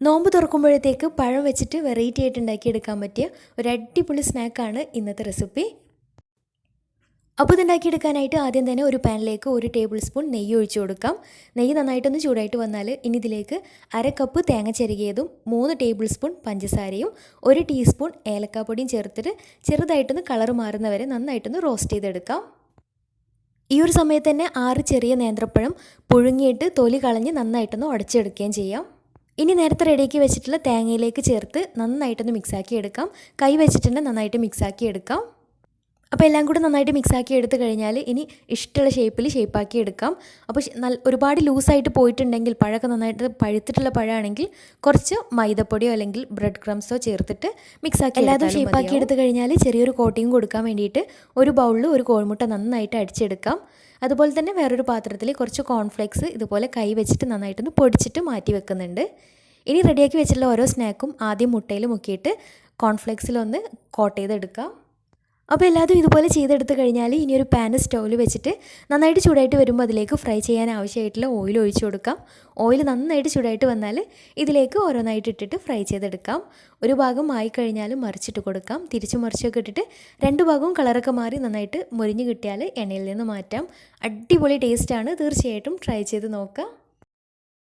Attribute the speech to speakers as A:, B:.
A: നോമ്പ് തുറക്കുമ്പോഴത്തേക്ക് പഴം വെച്ചിട്ട് വെറൈറ്റി ആയിട്ട് ഉണ്ടാക്കിയെടുക്കാൻ പറ്റിയ ഒരു അടിപൊളി സ്നാക്കാണ് ഇന്നത്തെ റെസിപ്പി അപ്പോൾ ഇതുണ്ടാക്കിയെടുക്കാനായിട്ട് ആദ്യം തന്നെ ഒരു പാനിലേക്ക് ഒരു ടേബിൾ സ്പൂൺ നെയ്യ് ഒഴിച്ചു കൊടുക്കാം. നെയ്യ് നന്നായിട്ടൊന്ന് ചൂടായിട്ട് വന്നാൽ ഇനി ഇതിലേക്ക് അര കപ്പ് തേങ്ങ ചിരകിയതും മൂന്ന് ടേബിൾ സ്പൂൺ പഞ്ചസാരയും ഒരു ടീസ്പൂൺ ഏലക്കാപ്പൊടിയും ചേർത്തിട്ട് ചെറുതായിട്ടൊന്ന് കളർ മാറുന്നവരെ നന്നായിട്ടൊന്ന് റോസ്റ്റ് ചെയ്തെടുക്കാം. ഈ ഒരു സമയത്ത് തന്നെ ആറ് ചെറിയ നേന്ത്രപ്പഴം പുഴുങ്ങിയിട്ട് തൊലി കളഞ്ഞ് നന്നായിട്ടൊന്ന് ഉടച്ചെടുക്കുകയും ചെയ്യാം. ഇനി നേരത്തെ റെഡിയാക്കി വെച്ചിട്ടുള്ള തേങ്ങയിലേക്ക് ചേർത്ത് നന്നായിട്ടൊന്ന് മിക്സാക്കി എടുക്കാം. കൈ വെച്ചിട്ടുണ്ടെങ്കിൽ നന്നായിട്ട് മിക്സാക്കി എടുക്കാം. അപ്പോൾ എല്ലാം കൂടെ നന്നായിട്ട് മിക്സാക്കി എടുത്തു കഴിഞ്ഞാൽ ഇനി ഇഷ്ടമുള്ള ഷേപ്പിൽ ഷേപ്പാക്കി എടുക്കാം. അപ്പോൾ നല്ല ഒരുപാട് ലൂസായിട്ട് പോയിട്ടുണ്ടെങ്കിൽ പഴമൊക്കെ നന്നായിട്ട് പഴുത്തിട്ടുള്ള പഴമാണെങ്കിൽ കുറച്ച് മൈദപ്പൊടിയോ അല്ലെങ്കിൽ ബ്രെഡ് ക്രംസോ ചേർത്തിട്ട് മിക്സാക്കി എല്ലാതും ഷേപ്പാക്കി എടുത്തു കഴിഞ്ഞാൽ ചെറിയൊരു കോട്ടിങ് കൊടുക്കാൻ വേണ്ടിയിട്ട് ഒരു ബൗളിൽ ഒരു കോഴിമുട്ട നന്നായിട്ട് അടിച്ചെടുക്കാം. അതുപോലെ തന്നെ വേറൊരു പാത്രത്തിൽ കുറച്ച് കോൺഫ്ലെക്സ് ഇതുപോലെ കൈ വെച്ചിട്ട് നന്നായിട്ടൊന്ന് പൊടിച്ചിട്ട് മാറ്റി വെക്കുന്നുണ്ട്. ഇനി റെഡിയാക്കി വെച്ചിട്ടുള്ള ഓരോ സ്നാക്കും ആദ്യം മുട്ടയിൽ മുക്കിയിട്ട് കോൺഫ്ലെക്സിലൊന്ന് കോട്ട് ചെയ്തെടുക്കാം. അപ്പോൾ എല്ലാതും ഇതുപോലെ ചെയ്തെടുത്ത് കഴിഞ്ഞാൽ ഇനി ഒരു പാന് സ്റ്റൗവിൽ വെച്ചിട്ട് നന്നായിട്ട് ചൂടായിട്ട് വരുമ്പോൾ അതിലേക്ക് ഫ്രൈ ചെയ്യാൻ ആവശ്യമായിട്ടുള്ള ഓയിൽ ഒഴിച്ചു കൊടുക്കാം. ഓയിൽ നന്നായിട്ട് ചൂടായിട്ട് വന്നാൽ ഇതിലേക്ക് ഓരോന്നായിട്ട് ഇട്ടിട്ട് ഫ്രൈ ചെയ്തെടുക്കാം. ഒരു ഭാഗം ആയി കഴിഞ്ഞാൽ മറിച്ചിട്ട് കൊടുക്കാം. തിരിച്ച് മറിച്ചൊക്കെ ഇട്ടിട്ട് രണ്ട് ഭാഗവും കളറൊക്കെ മാറി നന്നായിട്ട് മുരിഞ്ഞ് കിട്ടിയാൽ എണ്ണയിൽ നിന്ന് മാറ്റാം. അടിപൊളി ടേസ്റ്റാണ് തീർച്ചയായിട്ടും ട്രൈ ചെയ്ത് നോക്കാം.